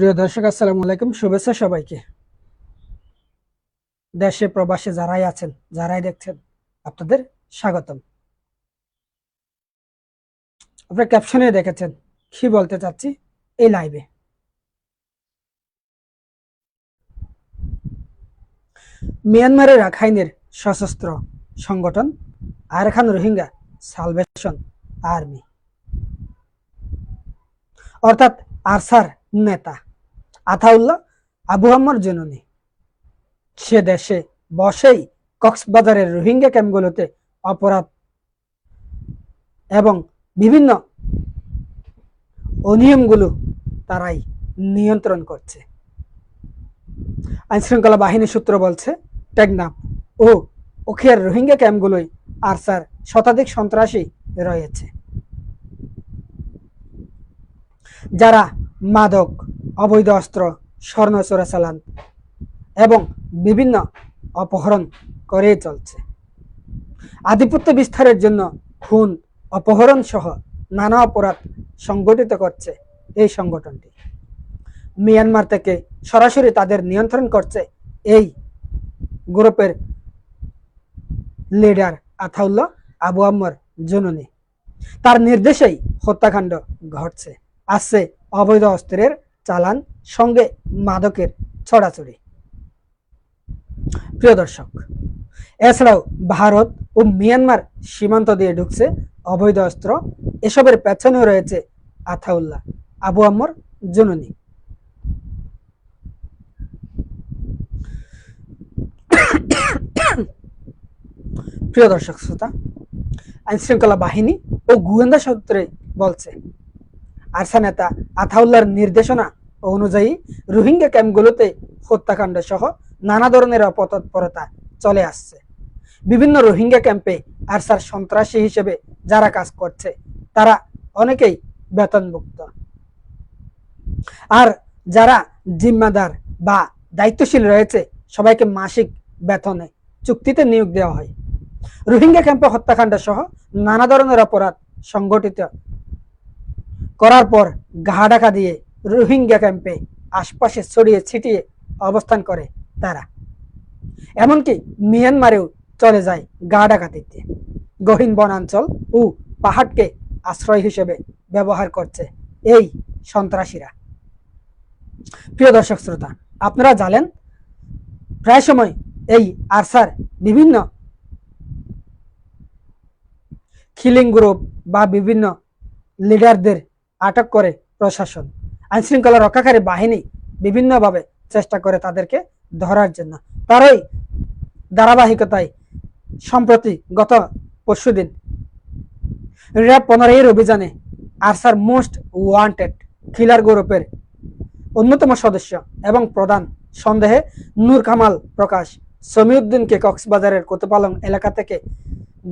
প্রিয় দর্শক, আসসালামু আলাইকুম। শুভেচ্ছা সবাইকে। দেশে প্রবাসে যারাই আছেন, যারাই দেখছেন, আপনাদের স্বাগতম। আপনার ক্যাপশনে দেখেছেন, কি বলতে চাচ্ছি? এই লাইভে মিয়ানমারের রাখাইনের সশস্ত্র সংগঠন, আরখান রোহিঙ্গা সালভেশন আর্মি। অর্থাৎ আরসার নেতা। আথাউল্লাহ আবু আম্মর জননী। সে দেশে বসেই কক্সবাজারের রোহিঙ্গা ক্যাম্পগুলোতে অপরাধ এবং বিভিন্ন অনিয়মগুলো তারাই নিয়ন্ত্রণ করছে। আইনশৃঙ্খলা বাহিনী সূত্র বলছে, টেকনাফ ও ওখিয়ার রোহিঙ্গা ক্যাম্পগুলোই আরসার শতাধিক সন্ত্রাসী রয়েছে। যারা মাদক অবৈধ অস্ত্র, স্বর্ণ চোরাচালান এবং বিভিন্ন অপহরণ করে চলছে। আধিপত্য বিস্তারের জন্য খুন, অপহরণ সহ নানা অপরাধ সংগঠিত করছে এই সংগঠনটি। মিয়ানমার থেকে সরাসরি তাদের নিয়ন্ত্রণ করছে এই গ্রুপের লিডার আথাউল্লাহ আবু আম্মর জননী। তার নির্দেশেই হত্যাকাণ্ড ঘটছে। আসছে অবৈধ অস্ত্রের চালান সঙ্গে মাদকের ছড়াছড়ি। প্রিয় দর্শক, এছাড়াও ভারত ও মিয়ানমার সীমান্ত দিয়ে ঢুকছে অবৈধ অস্ত্র। এসবের পেছনেও রয়েছে আথাউল্লাহ আবু আম্মর জননী। প্রিয় দর্শক, শ্রোতা, আইনশৃঙ্খলা বাহিনী ও গোয়েন্দা সূত্রে বলছে আরসা নেতা আথাউল্লাহর নির্দেশনা অনুযায়ী রোহিঙ্গা ক্যাম্পগুলোতে হত্যাকাণ্ড সহ নানা ধরনের অপতৎপরতা চলে আসছে। বিভিন্ন রোহিঙ্গা ক্যাম্পে আরসার সন্ত্রাসী হিসেবে যারা কাজ করছে, তারা অনেকেই বেতনভুক্ত আর যারা জিম্মাদার বা দায়িত্বশীল রয়েছে, সবাইকে মাসিক বেতনে চুক্তিতে নিয়োগ দেওয়া হয়। রোহিঙ্গা ক্যাম্পে হত্যাকাণ্ড সহ নানা ধরনের অপরাধ সংগঠিত করার পর ঘা ডাকা দিয়ে রোহিঙ্গা ক্যাম্পে আশপাশে ছড়িয়ে ছিটিয়ে অবস্থান করে তারা। এমনকি মিয়ানমারেও চলে যায় গা ডাকাতিতে গহীন বনাঞ্চল ও পাহাড়কে আশ্রয় হিসেবে ব্যবহার করছে এই সন্ত্রাসীরা। প্রিয় দর্শক শ্রোতা, আপনারা জানেন, প্রায় সময় এই আরসার বিভিন্ন খিলিং গ্রুপ বা বিভিন্ন লিডারদের আটক করে প্রশাসন। আইনশৃঙ্খলা রক্ষাকারী বাহিনী বিভিন্নভাবে চেষ্টা করে তাদেরকে ধরার জন্য। তারই ধারাবাহিকতায় সম্প্রতি গত পরশুদিন র্যাব পনেরো অভিযানে আরসার মোস্ট ওয়ান্টেড কিলার গ্রুপের অন্যতম সদস্য এবং প্রধান সন্দেহে নূর কামাল প্রকাশ, সমিউদ্দিনকে কক্সবাজারের কোতপালং এলাকা থেকে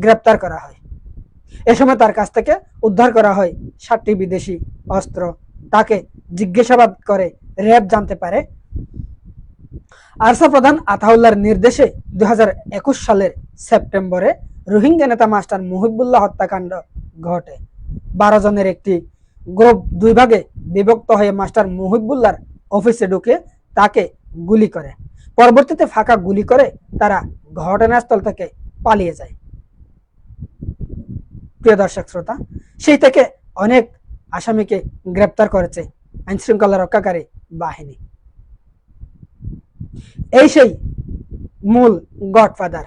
গ্রেপ্তার করা হয়। এ সময় তার কাছ থেকে উদ্ধার করা হয় সাতটি বিদেশি অস্ত্র। তাকে জিজ্ঞাসাবাদ করে র্যাব জানতে পারে। আরসা প্রধান আতাউল্লাহর নির্দেশে দুই হাজার একুশ সালের সেপ্টেম্বরে রোহিঙ্গা নেতা মাস্টার মুহিবুল্লাহ হত্যাকাণ্ড ঘটে। বারো জনের একটি গ্রুপ দুই ভাগে বিভক্ত হয়ে মাস্টার মুহিবুল্লাহর অফিসে ঢুকে তাকে গুলি করে। পরবর্তীতে ফাঁকা গুলি করে তারা ঘটনাস্থল থেকে পালিয়ে যায়। প্রিয় দর্শক শ্রোতা, সেই থেকে অনেক আসামিকে গ্রেপ্তার করেছে আইন শৃঙ্খলা রক্ষাকারী বাহিনী। এই সেই মূল গডফাদার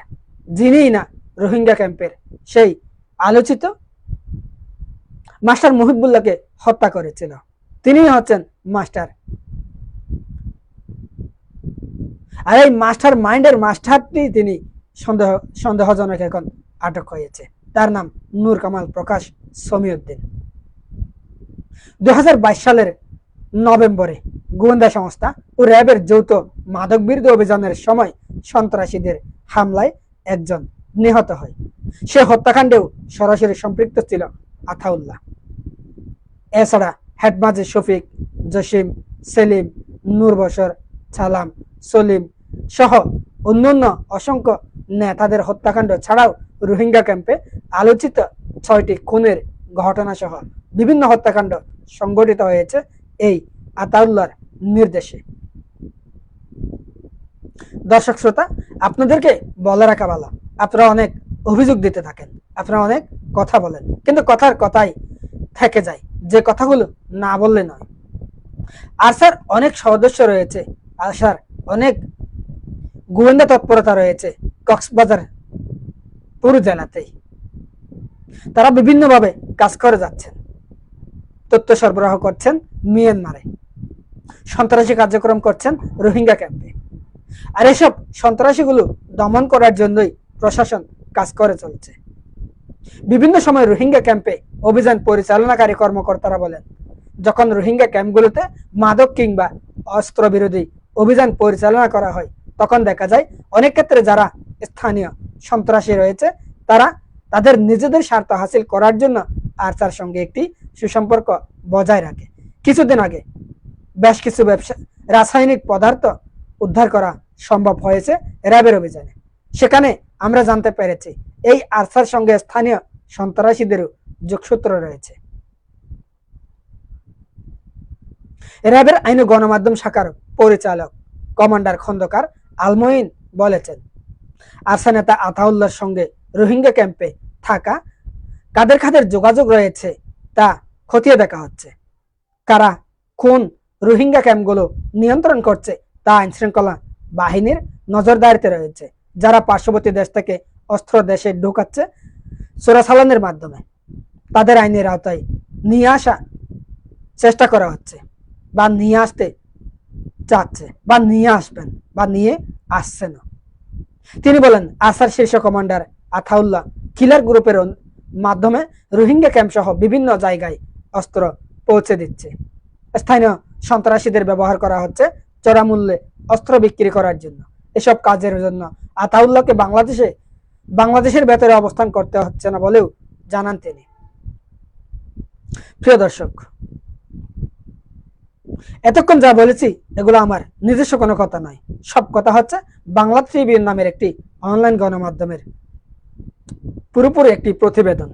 যিনি না রোহিঙ্গা ক্যাম্পের সেই আলোচিত মাস্টার মুহিবুল্লাহকে হত্যা করেছিল। তিনি হচ্ছেন মাস্টার। আর এই মাস্টার মাইন্ডের মাস্টারটি তিনি সন্দেহ, সন্দেহজনক এখন আটক হয়েছে। তার নাম নূর কামাল প্রকাশ সমিউদ্দিন। দুই সালের নভেম্বরে গোয়েন্দা সংস্থা ও র্যাবের যৌথ মাদক বিরোধী অভিযানের সময় সন্ত্রাসীদের হামলায় একজন নিহত হয়। সে হত্যাকাণ্ডেও সরাসরি সম্পৃক্ত ছিল আথাউল্লাহ এছাড়া হেডমাজি শফিক, জসিম, সেলিম, নূর বসর ছালাম সলিম সহ অন্যান্য অসংখ্য নেতাদের হত্যাকাণ্ড ছাড়াও রোহিঙ্গা ক্যাম্পে আলোচিত ছয়টি খুনের ঘটনা সহ বিভিন্ন হত্যাকাণ্ড সংঘটিত হয়েছে এই আতাউল্লাহর নির্দেশে। দর্শক শ্রোতা, আপনাদেরকে বলে রাখা ভালো, আপনারা অনেক অভিযোগ দিতে থাকেন, আপনারা অনেক কথা বলেন, কিন্তু কথার কথাই থেকে যায়, যে কথাগুলো না বললে নয়। আরসার অনেক সদস্য রয়েছে, আরসার অনেক গোয়েন্দা তৎপরতা রয়েছে কক্সবাজার পুরো জেলাতেই। তারা বিভিন্নভাবে কাজ করে যাচ্ছেন। তথ্য সরবরাহ করছেন মিয়ানমারে। সন্ত্রাসী কার্যক্রম করছেন রোহিঙ্গা ক্যাম্পে। আর এসব সন্ত্রাসীগুলো দমন করার জন্যই প্রশাসন কাজ করে চলছে। বিভিন্ন সময় রোহিঙ্গা ক্যাম্পে অভিযান পরিচালনাকারী কর্মকর্তারা বলেন, যখন রোহিঙ্গা ক্যাম্পগুলোতে মাদক কিংবা অস্ত্র বিরোধী অভিযান পরিচালনা করা হয়, তখন দেখা যায় অনেক ক্ষেত্রে যারা স্থানীয় সন্ত্রাসী রয়েছে, তারা তাদের নিজেদের স্বার্থ হাসিল করার জন্য আরসার সঙ্গে একটি সুসম্পর্ক বজায় রাখে। কিছুদিন আগে বেশ কিছু ব্যবসা, রাসায়নিক পদার্থ উদ্ধার করা সম্ভব হয়েছে র্যাবের অভিযানে। সেখানে আমরা জানতে পেরেছি, এই আরসার সঙ্গে স্থানীয় সন্ত্রাসীদেরও যোগসূত্র রয়েছে। র্যাবের আইন গণমাধ্যম শাখার পরিচালক কমান্ডার খন্দকার আলমইন বলেছেন আরসা নেতা আতাউল্লাহর সঙ্গে রোহিঙ্গা ক্যাম্পে থাকা কাদের কাদের যোগাযোগ রয়েছে তা খতিয়ে দেখা হচ্ছে। কারা কোন রোহিঙ্গা ক্যাম্পগুলো নিয়ন্ত্রণ করছে তা আইন শৃঙ্খলা বাহিনীর নজরদারিতে রয়েছে, যারা পার্শ্ববর্তী দেশ থেকে অস্ত্র দেশে ঢোকাচ্ছে চোরাচালানের মাধ্যমে। তাদের আইনের আওতায় নিয়ে আসা চেষ্টা করা হচ্ছে বা নিয়ে আসতে চাচ্ছে বা নিয়ে আসবেন বা নিয়ে আসছেন তিনি বলেন, আসার শীর্ষ কমান্ডার আথাউল্লাহ কিলার গ্রুপের মাধ্যমে রোহিঙ্গা ক্যাম্প সহ বিভিন্ন জায়গায় অস্ত্র পৌঁছে দিচ্ছে। স্থানীয় সন্ত্রাসীদের ব্যবহার করা হচ্ছে চড়া মূল্যে অস্ত্র বিক্রি করার জন্য। এসব কাজের জন্য আতাউল্লাহকে বাংলাদেশে, বাংলাদেশের ভেতরে অবস্থান করতে হচ্ছে না বলেও জানান তিনি। প্রিয় দর্শক, এতক্ষণ যা বলেছি, এগুলো আমার নিজস্ব কোনো কথা নয়। সব কথা হচ্ছে বাংলা ট্রিবিউন নামের একটি অনলাইন গণমাধ্যমের পুরোপুরি একটি প্রতিবেদন।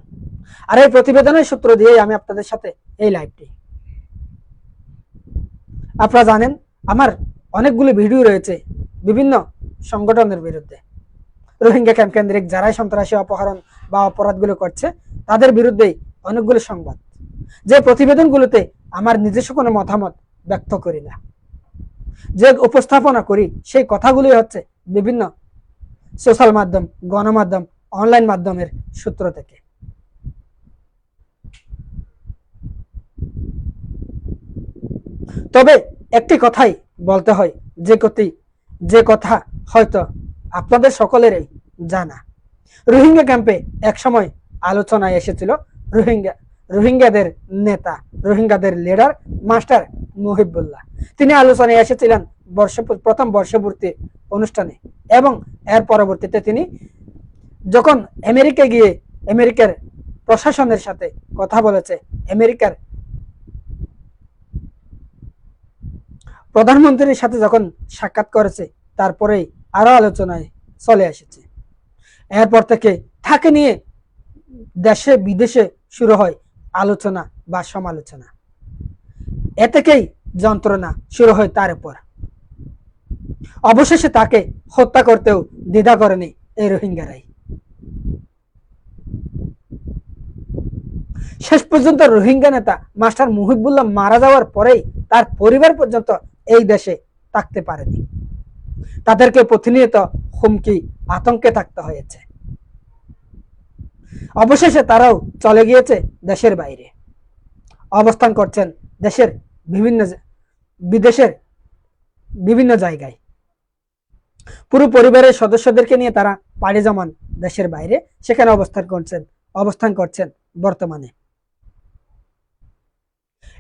আর এই প্রতিবেদনের সূত্র দিয়েই আমি আপনাদের সাথে এই লাইভটি আপনারা জানেন, আমার অনেকগুলো ভিডিও রয়েছে বিভিন্ন সংগঠনের বিরুদ্ধে। রোহিঙ্গা ক্যাম্প কেন্দ্রিক যারাই সন্ত্রাসী অপহরণ বা অপরাধগুলো করছে, তাদের বিরুদ্ধেই অনেকগুলো সংবাদ। যে প্রতিবেদনগুলোতে আমার নিজস্ব কোনো মতামত ব্যক্ত করি না। যে উপস্থাপনা করি, সেই কথাগুলি হচ্ছে বিভিন্ন সোশ্যাল মাধ্যম, গণমাধ্যম অনলাইন মাধ্যমের সূত্র থেকে। তবে একটি কথাই বলতে হয়, যে কতি, যে কথা হয়তো আপনাদের সকলেরই জানা। রোহিঙ্গা ক্যাম্পে একসময় আলোচনায় এসেছিল রোহিঙ্গা রোহিঙ্গাদের নেতা, রোহিঙ্গাদের লিডার মাস্টার মুহিবুল্লাহ। তিনি আলোচনায় এসেছিলেন বর্ষ প্রথম বর্ষপূর্তি অনুষ্ঠানে এবং এর পরবর্তীতে তিনি যখন আমেরিকা গিয়ে আমেরিকার প্রশাসনের সাথে কথা বলেছে, আমেরিকার প্রধানমন্ত্রীর সাথে যখন সাক্ষাৎ করেছে, তারপরেই আরও আলোচনায় চলে এসেছে। এরপর থেকে তাকে নিয়ে দেশে বিদেশে শুরু হয় আলোচনা বা সমালোচনা। এ থেকেই যন্ত্রণা শুরু হয় তার উপর। অবশেষে তাকে হত্যা করতেও দ্বিধা করেনি এই রোহিঙ্গারাই। শেষ পর্যন্ত রোহিঙ্গা নেতা মাস্টার মুহিবুল্লাহ মারা যাওয়ার পরেই তার পরিবার পর্যন্ত এই দেশে থাকতে পারেনি। তাদেরকে প্রতিনিয়ত হুমকি, আতঙ্কে থাকতে হয়েছে। অবশেষে তারাও চলে গিয়েছে দেশের বাইরে। অবস্থান করছেন দেশের বিভিন্ন বিদেশের বিভিন্ন জায়গায়। পুরো পরিবারের সদস্যদেরকে নিয়ে তারা পাড়ি জমান দেশের বাইরে। সেখানে অবস্থান করছেন অবস্থান করছেন বর্তমানে।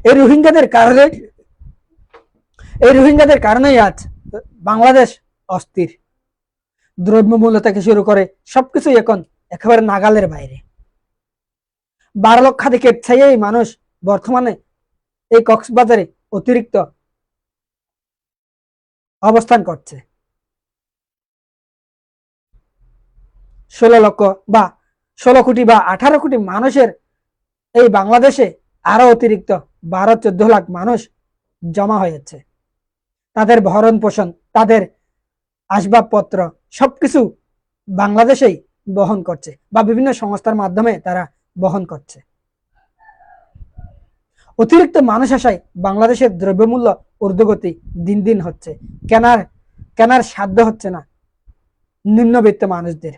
এই রোহিঙ্গাদের কারণে, এই রোহিঙ্গাদের কারণেই আজ বাংলাদেশ অস্থির। দ্রব্যমূল্য থেকে শুরু করে সবকিছুই এখন একেবারে নাগালের বাইরে। বারো লক্ষাধিকের ছাইয়েই মানুষ বর্তমানে এই কক্সবাজারে অতিরিক্ত অবস্থান করছে। ষোলো লক্ষ বা ষোলো কোটি বা আঠারো কোটি মানুষের এই বাংলাদেশে আরও অতিরিক্ত বারো চোদ্দ লাখ মানুষ জমা হয়েছে। তাদের ভরণ পোষণ, তাদের আসবাবপত্র সবকিছু বাংলাদেশেই বহন করছে বা বিভিন্ন সংস্থার মাধ্যমে তারা বহন করছে। অতিরিক্ত মানুষ আসায় বাংলাদেশের দ্রব্যমূল্য ঊর্ধ্বগতি দিন দিন হচ্ছে। কেনার কেনার সাধ্য হচ্ছে না নিম্নবিত্ত মানুষদের।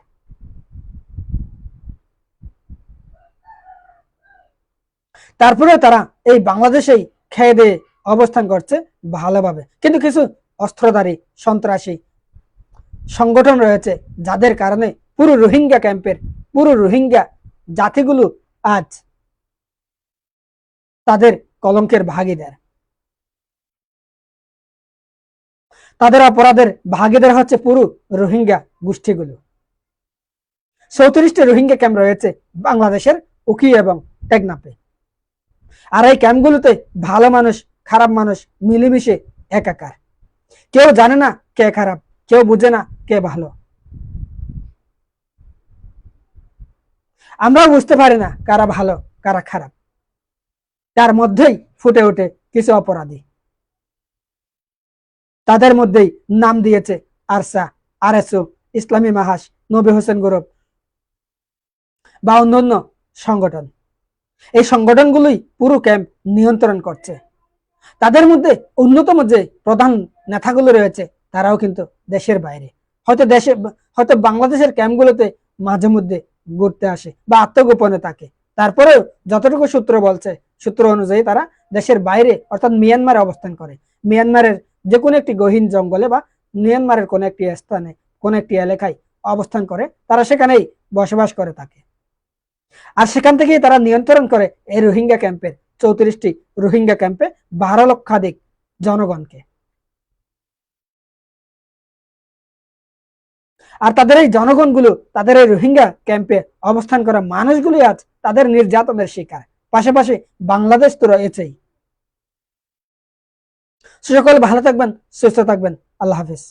তারপরেও তারা এই বাংলাদেশেই খেয়ে দিয়ে অবস্থান করছে ভালোভাবে। কিন্তু কিছু অস্ত্রধারী সন্ত্রাসী সংগঠন রয়েছে, যাদের কারণে পুরো রোহিঙ্গা ক্যাম্পের, পুরো রোহিঙ্গা জাতিগুলো আজ তাদের কলঙ্কের ভাগিদার। তাদের অপরাধের ভাগিদার হচ্ছে পুরো রোহিঙ্গা গোষ্ঠীগুলো। চৌত্রিশটি রোহিঙ্গা ক্যাম্প রয়েছে বাংলাদেশের উকি এবং টেকনাপে আর এই ক্যাম্পগুলোতে ভালো মানুষ, খারাপ মানুষ মিলেমিশে একাকার। কেউ জানে না কে খারাপ, কেউ বুঝে না কে ভালো। আমরাও বুঝতে পারি না কারা ভালো, কারা খারাপ। তার মধ্যেই ফুটে ওঠে কিছু অপরাধী। তাদের মধ্যেই নাম দিয়েছে আরসা, আরএসও, ইসলামী মাহাস নবী হোসেন গৌরব বা অন্যান্য সংগঠন। এই সংগঠনগুলোই পুরো ক্যাম্প নিয়ন্ত্রণ করছে। তাদের মধ্যে অন্যতম যে প্রধান নেতাগুলো রয়েছে, তারাও কিন্তু দেশের বাইরে। হয়তো দেশে, হয়তো বাংলাদেশের ক্যাম্পগুলোতে মাঝে মধ্যে ঘুরতে আসে বা আত্মগোপনে থাকে। তারপরেও যতটুকু সূত্র বলছে, সূত্র অনুযায়ী তারা দেশের বাইরে, অর্থাৎ মিয়ানমারে অবস্থান করে। মিয়ানমারের যে কোনো একটি গহীন জঙ্গলে বা মিয়ানমারের কোনো একটি স্থানে, কোনো একটি এলাকায় অবস্থান করে, তারা সেখানেই বসবাস করে থাকে। আর সেখান থেকেই তারা নিয়ন্ত্রণ করে এই রোহিঙ্গা ক্যাম্পের, চৌত্রিশটি রোহিঙ্গা ক্যাম্পে বারো লক্ষাধিক জনগণকে। আর তাদের এই জনগণগুলো, তাদের এই রোহিঙ্গা ক্যাম্পে অবস্থান করা মানুষগুলি আজ তাদের নির্যাতনের শিকার। পাশাপাশি বাংলাদেশ তো রয়েছেই। সকল ভালো থাকবেন, সুস্থ থাকবেন। আল্লাহ হাফিজ।